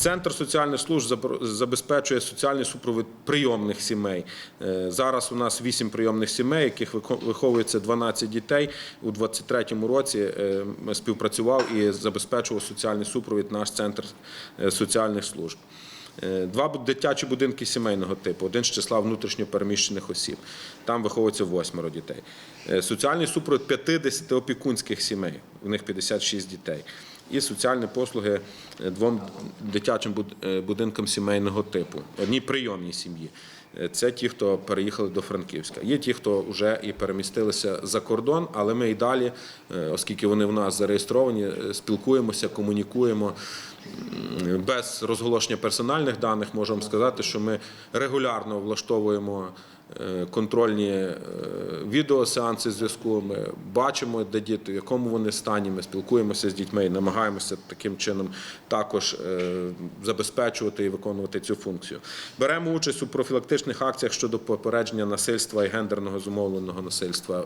Центр соціальних служб забезпечує соціальний супровід прийомних сімей. Е, Зараз у нас 8 прийомних сімей, яких виховується 12 дітей. У 2023 році е, співпрацював і забезпечував соціальний супровід наш центр е, соціальних служб. Два дитячі будинки сімейного типу, один з числа внутрішньопереміщених осіб. Там виховується восьмеро дітей. Соціальний супровід 50 опікунських сімей, в них 56 дітей. І соціальні послуги е, двом дитячим е, будинкам сімейного типу, одній прийомній сім'ї. Е, Це ті, хто переїхали до Франківська. Є ті, хто вже і перемістилися за кордон, але ми і далі, е, оскільки вони в нас зареєстровані, е, спілкуємося, комунікуємо. Без розголошення персональних даних можемо сказати, що ми регулярно влаштовуємо контрольні відеосеанси зв'язку. Ми бачимо, де діти, в якому вони стані. Ми спілкуємося з дітьми і намагаємося таким чином також забезпечувати і виконувати цю функцію. Беремо участь у профілактичних акціях щодо попередження насильства і гендерного зумовленого насильства